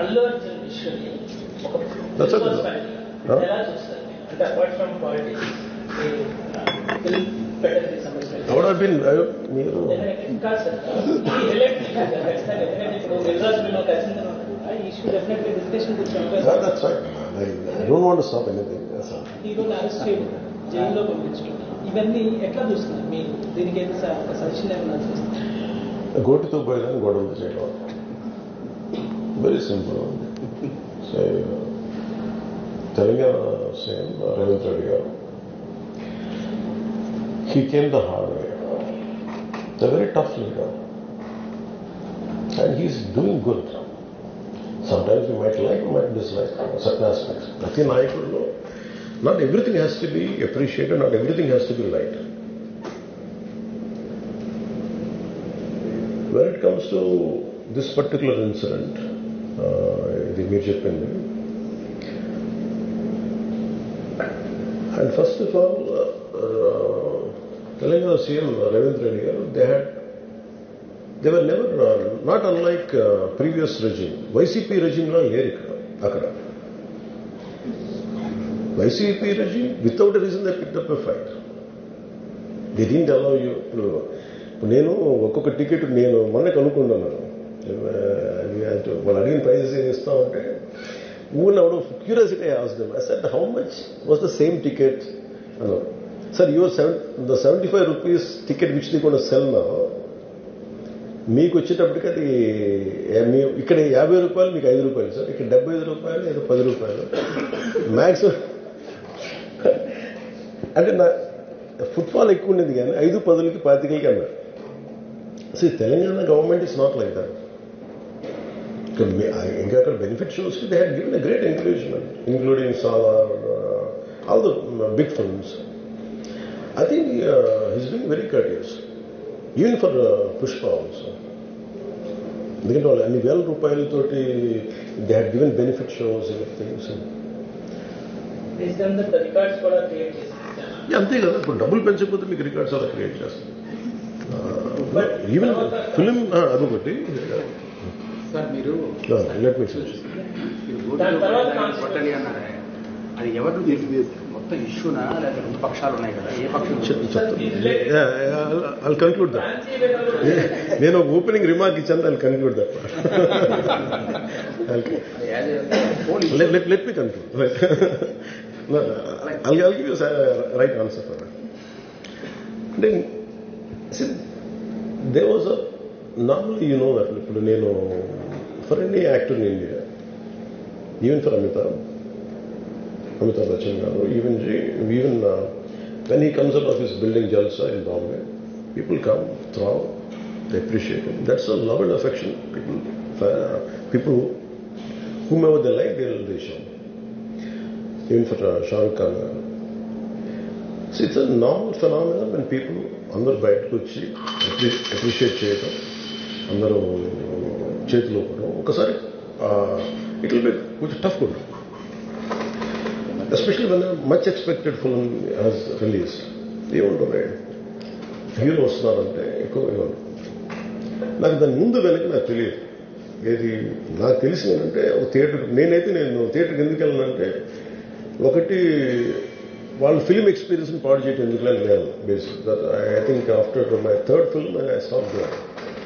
అల్లు అర్జున్ విషయాన్ని ఒక That's okay. personality. Huh? ఎలా చూస్తారు అంటే అపార్ట్ ఫ్రమ్ పాలిటిక్స్ మీరు ఫిల్మ్ పెట్టడానికి సంబంధించిన అవుట్ హావ్ బీన్ మీరు కాదు సార్ ఈ relate చేశారు కదా, ఖచ్చితంగా. ఎందుకంటే ఇప్పుడు మిర్జాస్ బిల్ ఒక అసింది ఈ ఇష్యూ డెఫినెట్లీ డిస్కషన్ కూర్చోండి that's right I don't want stop anything ఈ రోజు అరెస్ట్ చేయడం జైల్లో పంపించడం ఇవన్నీ ఎట్లా చూస్తున్నారు మీ దీనికి ఏదో సజెషన్ ఏమన్నా చేస్తారు గోటితో పోయేదాన్ని గొడవలు చేయడం very simple. so, Telangana, same, Ravindra Digar. He came the hard way. The very tough leader. And he's doing good. Sometimes you might like, you might dislike certain aspects. could know. not everything has to be appreciated, not everything has to be liked. When it comes to this particular incident, ఇది మీరు చెప్పింది and first of all Telangana CM Revanth Reddy garu they had they were never not unlike previous regime YCP రెజిమ్లో లేరు ఇక్కడ అక్కడ. YCP regime without reason they pick up a fight they didn't allow you ఇప్పుడు నేను ఒక్కొక్క ticket నేను మొన్న కనుక్కున్నాను వాళ్ళు అడిగిన ప్రైజెస్ ఏం ఇస్తామంటే ఊరిని అవడం curiosity asked them I said how much was the same ticket అన్నారు sir your seven the seventy five rupees ticket which the కూడా సెల్ నా మీకు వచ్చేటప్పటికి అది మీ ఇక్కడ యాభై రూపాయలు మీకు ఐదు రూపాయలు. సార్ ఇక్కడ డెబ్బై ఐదు రూపాయలు లేదా పది రూపాయలు. మ్యాక్సిమం అంటే నా ఫుట్ఫాల్ ఎక్కువ ఉండేది కానీ ఐదు పదులకి పాతికలకి అన్నారు. So Telangana government is not like that ఇంకా అక్కడ benefit shows they had given a great encouragement including Salaar all the big films I think his been very courteous even for Pushpa also ఎందుకంటే వాళ్ళు అన్ని వేల రూపాయలతోటి they had given benefit shows things records కూడా create చేసి అంతే కదా ఇప్పుడు డబ్బులు పెంచకపోతే మీకు రికార్డ్స్ అలా క్రియేట్ చేస్తారు ఈవెన్ ఫిలిం అదొకటి sir మీరు లెట్ మీ అన్నారే అది ఎవరు మొత్తం ఇష్యూనా? లేకపోతే రెండు పక్షాలు ఉన్నాయి కదా ఏ పక్షం? ఐ కన్క్లూడ్ దట్ నేను ఒక ఓపెనింగ్ రిమార్క్ ఇచ్చాను I conclude that you a right answer for that. Then, see, there was a, normally you know that, ఇప్పుడు నేను for any act in India even for Amitabh Amitabh Bachchan garu even even when he comes up of his building Jalsa in Bombay people come through they appreciate that's a love and affection people people whom ever the like their దేశం even for Shahrukh Khan garu so it's a normal phenomenal and people అందరూ బయటకు వచ్చి appreciate చేయటం అందరూ చేతిలో కూడా ఒకసారి it will be కొంచెం టఫ్ కూడా especially one much expected film has release ఏముంటుంది హీరో వస్తున్నారంటే ఎక్కువ ఏమంటారు నాకు దాని ముందు వెనక నాకు తెలియదు. ఏది నాకు తెలిసిందంటే ఏంటంటే ఒక థియేటర్ నేనైతే నేను థియేటర్కి ఎందుకు వెళ్ళానంటే ఒకటి వాళ్ళ ఫిల్మ్ ఎక్స్పీరియన్స్ని పాడు చేయటం ఎందుకు నేను basic I think after my third film I stop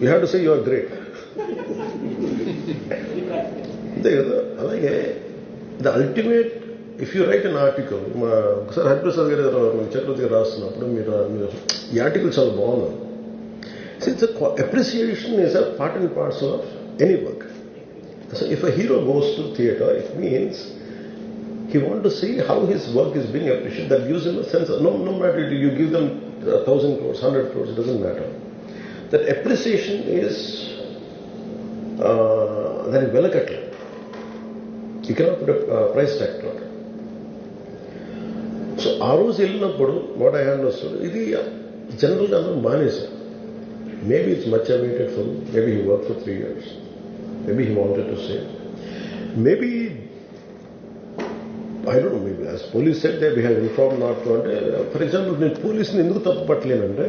you have to say you are great అంతే కదా అలాగే the ultimate if you write an article మా ఒకసారి హరిప్రసాద్ గారు చక్రవర్తి గారు రాస్తున్నప్పుడు మీరు మీరు ఈ ఆర్టికల్ చాలా బాగున్నారు it's appreciation is a part and parcel of any work so if a hero goes to theatre it means he want to see how his work is being appreciated. That gives him a sense of, no, no matter you give them a thousand crores, hundred crores, it doesn't matter. That appreciation is, uh, that is వెలకట్ల ఈ cannot price tag so ఆ రోజు వెళ్ళినప్పుడు what I hand వస్తుంది ఇది జనరల్గా అందరూ మానేశారు maybe it's much awaited for maybe he work for three years maybe he wanted to save maybe I don't maybe as police said they behave inform not అంటే for example నేను పోలీస్ని ఎందుకు తప్పుపట్టలేనంటే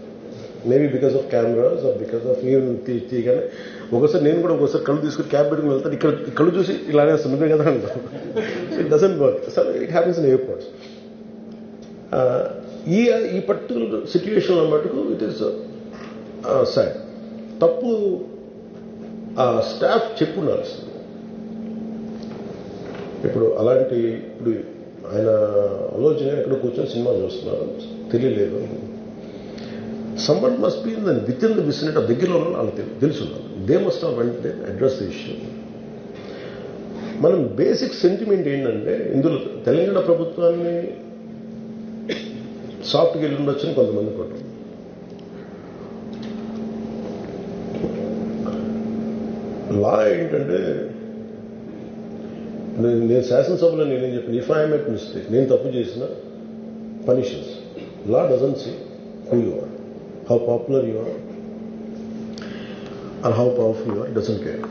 Maybe because of cameras or because of నేను తీయగానే ఒకసారి నేను కూడా ఒకసారి కళ్ళు తీసుకుని క్యాబ్ పెట్టుకుని వెళ్తాను. ఇక్కడ కళ్ళు చూసి ఇలానే వస్తుంది. కదా అంటాను it doesn't work so it happens in airports ఈ ఈ పర్టికులర్ సిచ్యువేషన్లో మటుకు ఇట్ ఈస్ సాడ్ తప్పు ఆ స్టాఫ్ చెప్పున్నారు ఇప్పుడు అలాంటి ఇప్పుడు ఆయన ఆలోచన ఇక్కడ కూర్చొని సినిమా చూస్తున్నారు. తెలియలేదు. Someone must be in with in the vicinity ఆ దగ్గరలో ఉన్న వాళ్ళకి తెలుసు. They must have went address issue మనం బేసిక్ సెంటిమెంట్ ఏంటంటే ఇందులో తెలంగాణ ప్రభుత్వాన్ని సాఫ్ట్కి వెళ్ళి ఉండొచ్చని కొంతమంది కొట్టం లా ఏంటంటే నేను నేను శాసనసభలో నేనేం చెప్పాను? ఇఫ్ ఐ మెట్ మిస్టేక్ నేను తప్పు చేసిన punishments law doesn't see who you are how popular you are are how powerful you are doesn't care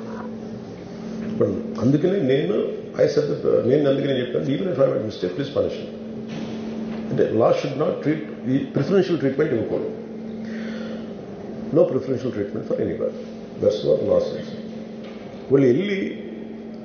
ఇప్పుడు అందుకనే నేను ఐ సెట్ నేను అందుకనే చెప్పాను even if I made mistake please punish అంటే లా షుడ్ నాట్ ట్రీట్ ఈ preferential treatment ఇవ్వకూడదు. No preferential treatment for any bar that's what laws వాళ్ళు వెళ్ళి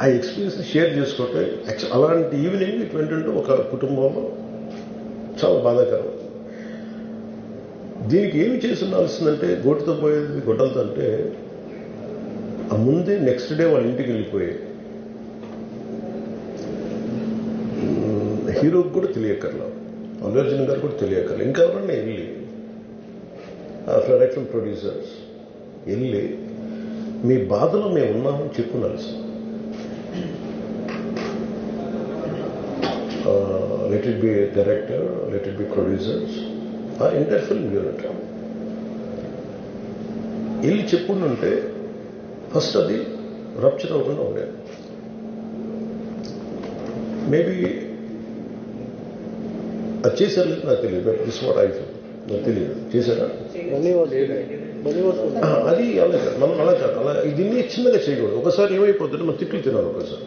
ఆ ఎక్స్పీరియన్స్ షేర్ చేసుకోవటం అలాంటి ఈవినింగ్ ఇటువంటి ఒక కుటుంబంలో చాలా బాధాకరం. దీనికి ఏమి చేసి ఉండాల్సిందంటే గోటితో పోయేది గొడ్డలతో అంటే ఆ ముందే నెక్స్ట్ డే వాళ్ళ ఇంటికి వెళ్ళిపోయి. హీరోకి కూడా తెలియక్కర్లా. అల్లు అర్జున్ గారు కూడా తెలియకర్లా ఇంకా ఎవరన్నా వెళ్ళి రైట్ ఫ్రమ్ ప్రొడ్యూసర్స్ వెళ్ళి మీ బాధలో మేము ఉన్నామని చెప్పున్నారు let it be director let it be producers ఆ ఎంటైర్ ఫిల్మ్ యూనిట్ వెళ్ళి చెప్పుంటే ఫస్ట్ అది రప్చర్ అవ్వకుండా ఉండేది మేబీ అది చేశారు లేదు నాకు తెలియదు but this what I feel నాకు తెలియదు చేశారా ఆ, అది అలా కాదు. మనం అలా కాదు. అలా దీన్ని చిన్నగా చేయకూడదు. ఒకసారి ఏమైపోతుంటే మనం తిట్లు తినాలి ఒకసారి.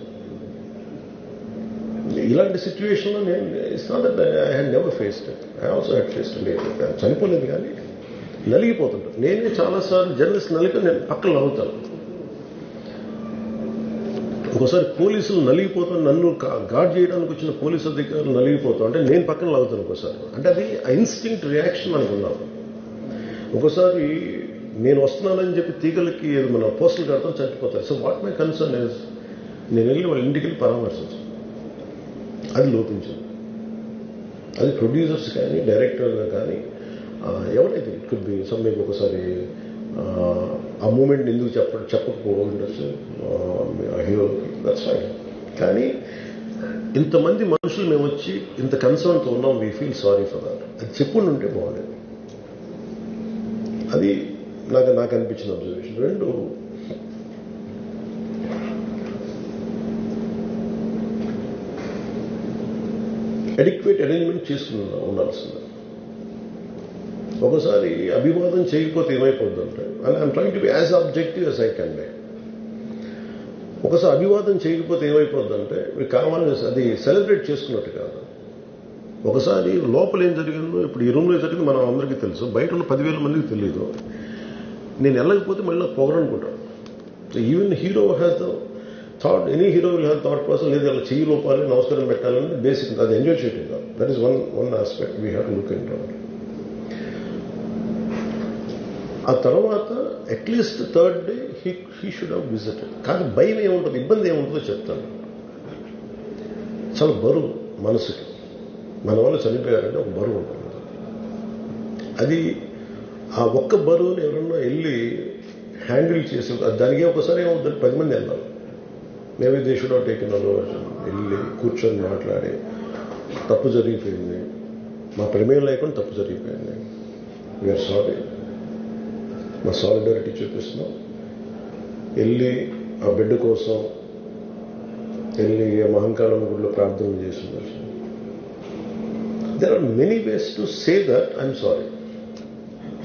ఇలాంటి సిచ్యువేషన్లో నేను it's not that I had never faced I also had faced లేదు చనిపోలేదు కానీ నలిగిపోతుంటాను. నేనే చాలాసార్లు జర్నలిస్ట్ నలిక నేను పక్కన నవ్వుతాను. ఒకసారి పోలీసులు నలిగిపోతాను నన్ను గార్డ్ చేయడానికి వచ్చిన పోలీసు అధికారులు నలిగిపోతాం అంటే నేను పక్కన లాగుతాను ఒకసారి. అంటే అది ఇన్స్టింక్ట్ రియాక్షన్ అనుకున్నాను ఒకసారి నేను వస్తున్నానని చెప్పి తీగలకి ఏదో మన పోస్టులు కడతాం చచ్చిపోతారు. So what my concern is నేను వెళ్ళి వాళ్ళ ఇంటికి వెళ్ళి పరామర్శించు అది లోపించింది. అది ప్రొడ్యూసర్స్ కానీ డైరెక్టర్ కానీ ఎవరైతే it could be some maybe ఒకసారి ఆ, మూమెంట్ ఎందుకు చెప్ప చెప్పకపోవడం ఉండొచ్చు. హీరో దట్స్ ఫైన్ కానీ ఇంతమంది మనుషులు మేము వచ్చి ఇంత కన్సర్న్తో ఉన్నాం we feel sorry for that అది చెప్పుండి ఉంటే బాగుండేది. అది నాకు నాకు అనిపించిన అబ్జర్వేషన్ రెండు అడిక్వేట్ అరేంజ్మెంట్ చేసుకుని ఉండాల్సింది. ఒకసారి అభివాదం చేయకపోతే ఏమైపోద్దంటే and I'm trying to be as objective as I can be ఒకసారి అభివాదం చేయకపోతే ఏమైపోద్దంటే మీరు కావాలని అది సెలబ్రేట్ చేసుకున్నట్టు కాదు. ఒకసారి లోపల ఏం జరిగిందో ఇప్పుడు ఈ రూమ్లో జరిగింది మనం అందరికీ తెలుసు. బయట ఉన్న పదివేల మందికి తెలియదు నేను వెళ్ళకపోతే మళ్ళీ నాకు పొగరనుకుంటాను even hero has the thought any hero will have thought process లేదు అలా చెయ్యి లోపాలి నమస్కారం పెట్టాలని బేసిక్ అది ఎంజాయ్ చేయటం కాదు. That is one one aspect we have look in ఆ తర్వాత at least third day he he should have visited కానీ భయం ఏముంటుంది? ఇబ్బంది ఏముంటుందో చెప్తాను. చాలా బరువు మనసుకి. మన వల్ల చనిపోయారంటే ఒక బరువు ఉంటుంది. అది ఆ ఒక్క బరువుని ఎవరన్నా వెళ్ళి హ్యాండిల్ చేసి దానికి ఒకసారి ఏమవుతుంది పది మంది వెళ్ళాలి maybe they should have taken వెళ్ళి కూర్చొని మాట్లాడి తప్పు జరిగిపోయింది. మా ప్రమేయం లేకుండా తప్పు జరిగిపోయింది. వీఆర్ సారీ మా సాలిడారిటీ చూపిస్తున్నాం. వెళ్ళి ఆ బిడ్డ కోసం వెళ్ళి మహంకాలం మహంకాళం గుడిలో ప్రార్థన చేస్తున్నారు. There are many ways to say that I'm sorry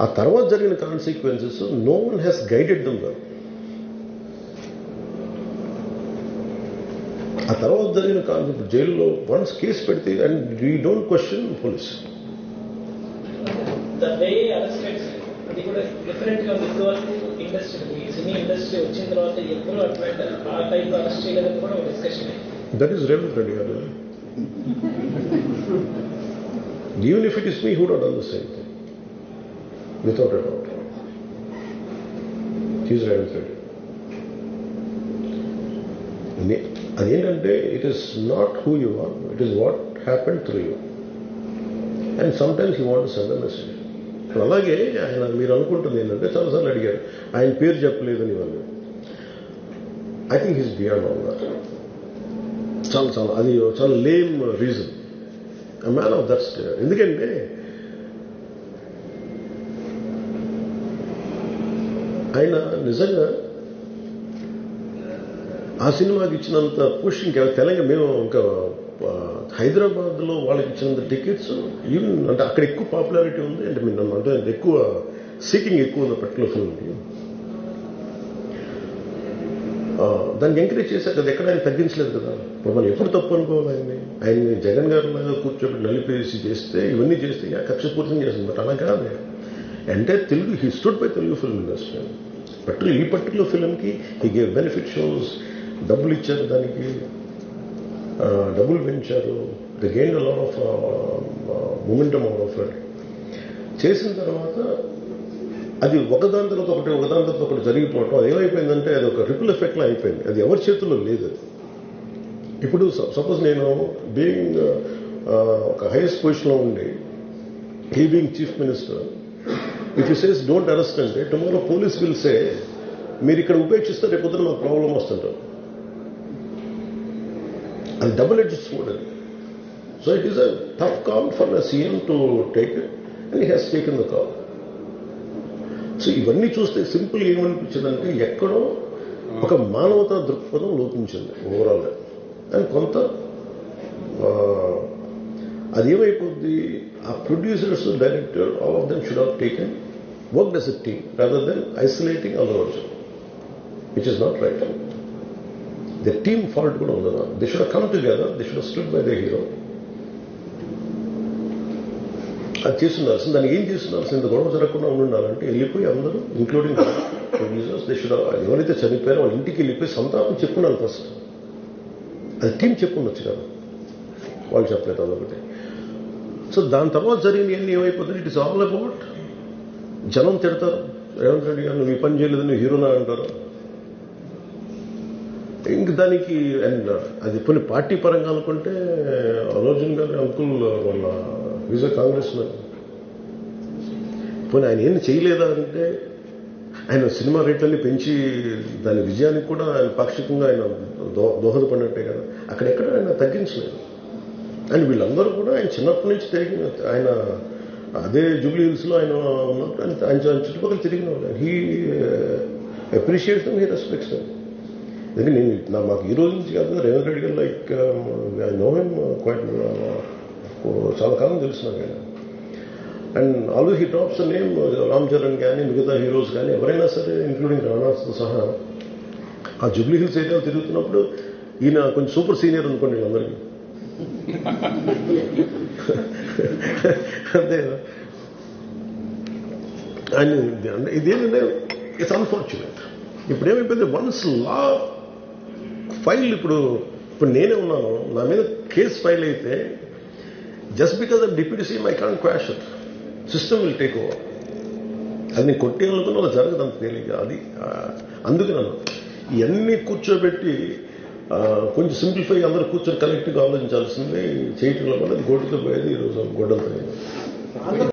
ఆ తర్వాత జరిగిన consequences no one has guided them well ఆ తర్వాత జరిగిన కాన్సెప్ట్ జైల్లో వన్స్ కేసు పెడితే and we don't question police the way arrested అది కూడా డిఫరెంట్గా ఉంది ఇప్పుడు వరకు ఇండస్ట్రీ ఈ సినీ ఇండస్ట్రీ వచ్చిన తర్వాత ఎప్పుడు అటువంటి ఆ టైప్ అరెస్ట్ చేయలేదని కూడా ఒక discussion that is Revanth Reddy గారు even if it is me who డోట్ done the same thing without a doubt he's Revanth Reddy నే- అదేంటంటే it is not who you are it is what happen through you and sometimes you want send message ఇప్పుడు అలాగే ఆయన మీరు అనుకుంటుంది ఏంటంటే చాలాసార్లు అడిగారు. ఆయన పేరు చెప్పలేదని వాళ్ళు I think his beyond all that చాలా చాలా అది చాలా lame reason man of that state ఎందుకంటే ఆయన నిజంగా ఆ సినిమాకి ఇచ్చినంత పుష్ ఇంకా తెలంగాణ మేము ఇంకా హైదరాబాద్లో వాళ్ళకి ఇచ్చినంత టికెట్స్ ఈవెన్ అంటే అక్కడ ఎక్కువ పాపులారిటీ ఉంది. అంటే మీరు నన్ను అంటే ఎక్కువ సీకింగ్ ఎక్కువ ఉంది పర్టికులర్ ఫిల్మ్కి దాన్ని ఎంకరేజ్ చేశారు కదా ఎక్కడ ఆయన తగ్గించలేదు కదా. ఇప్పుడు మనం ఎప్పుడు తప్పు అనుకోవాలి ఆయన్ని. ఆయన్ని జగన్ గారు లాగా కూర్చోబెట్టి నలిపేసి చేస్తే ఇవన్నీ చేస్తే ఇక కక్షపూర్తం చేస్తుంది. బట్ అలా కాదు. అంటే Telugu he stood by Telugu film industry particular ఈ పర్టికులర్ ఫిల్మ్కి హీ గేవ్ బెనిఫిట్ షోస్ డబ్బులు ఇచ్చారు దానికి డబ్బులు పెంచారు. The gain lot of momentum out of చేసిన తర్వాత అది ఒకదాని తర్వాత ఒకటి ఒకదాని తర్వాత ఒకటి జరిగిపోవటం అది ఏమైపోయిందంటే అది ఒక రిపుల్ ఎఫెక్ట్లో అయిపోయింది. అది ఎవరి చేతుల్లో లేదు ఇప్పుడు సపోజ్ నేను బీయింగ్ uh, uh, ఒక హైయెస్ట్ పొజిషన్లో ఉండి he being chief minister if you says don't arrest అంటే టుమారో పోలీస్ విల్ సే మీరు ఇక్కడ ఉపేక్షిస్తే రేపు పొద్దున మాకు ప్రాబ్లం వస్తుంటారు అది double edges sword so it is a tough call for the CM to take and he has taken the call so ఇవన్నీ చూస్తే సింపుల్ ఏమనిపించిందంటే ఎక్కడో ఒక మానవతా దృక్పథం లోపించింది ఓవరాల్ అండ్ కొంత అది ఏమైపోద్ది? ఆ producers director all of them should have taken work as a team rather than isolating Allu which is not right the team fault కూడా ఉండదు. They should come together they should stood by the hero అది చేస్తుండాల్సింది దానికి ఏం చేస్తుండాల్సింది ఇంత గొడవ జరగకుండా ఉండాలంటే వెళ్ళిపోయి అందరూ ఇంక్లూడింగ్ ప్రొడ్యూసర్స్ దే షుడ్ ఎవరైతే చనిపోయారో వాళ్ళ ఇంటికి వెళ్ళిపోయి సంతాపం చెప్పున్నాను ఫస్ట్. అది టీం చెప్పుకుండొచ్చు కదా. వాళ్ళు చెప్పలేదు అదొకటి. సో దాని తర్వాత జరిగినవన్నీ ఏమైపోతుంది ఇట్ ఇస్ ఆల్ అబౌట్ జనం తిడతారు. రేవంత్ రెడ్డి గారు నువ్వు పని చేయలేదు నువ్వు హీరోనా అంటారు. ఇంక దానికి అండ్ అది కొన్ని పార్టీ పరంగా అనుకుంటే అర్జున్ గారి అంకుల్ వాళ్ళ విజయ కాంగ్రెస్ పోనీ ఆయన ఏం చేయలేదా అంటే ఆయన సినిమా రేట్లన్నీ పెంచి దాని విజయానికి కూడా ఆయన పాక్షికంగా ఆయన దోహదపడినట్టే కదా. అక్కడెక్కడ ఆయన తగ్గించలేదు. అండ్ వీళ్ళందరూ కూడా ఆయన చిన్నప్పటి నుంచి తిరిగిన ఆయన అదే జూబ్లీ హిల్స్లో ఆయన ఉన్నప్పుడు ఆయన ఆయన చుట్టుపక్కల తిరిగిన వాళ్ళు హీ అప్రిషియేట్స్ హీ రెస్పెక్ట్స్ ఎందుకంటే నేను నా మాకు ఈ రోజు నుంచి కాదు రేవంత్ రెడ్డి గారు like I know him quite చాలా కాలం తెలుసు నాకు ఆయన. And always he tops name Ram Charan కానీ మిగతా హీరోస్ కానీ ఎవరైనా సరే ఇంక్లూడింగ్ రాణాస్తో సహా ఆ జూబ్లీ హిల్స్ ఏరియాలో తిరుగుతున్నప్పుడు ఈయన కొంచెం సూపర్ సీనియర్ అనుకోండి వీళ్ళందరికీ అంతే కదా అంటే ఇదేంటంటే ఇట్స్ అన్ఫార్చునేట్ ఇప్పుడు ఏమైపోయింది వన్స్ లా ఫైల్ ఇప్పుడు ఇప్పుడు నేనే ఉన్నాను. నా మీద కేసు ఫైల్ అయితే just because of deputy CM I can quash system will take over అది నేను కొట్టేయాలనుకున్న అలా జరగదు అంత తేలిక అది అందుకే నన్ను ఇవన్నీ కూర్చోబెట్టి కొంచెం సింప్లిఫై అందరూ కూర్చొని కలెక్టివ్గా ఆలోచించాల్సింది చేయటంలో వల్ల అది గోటుతో పోయేది ఈరోజు గొడ్డలతో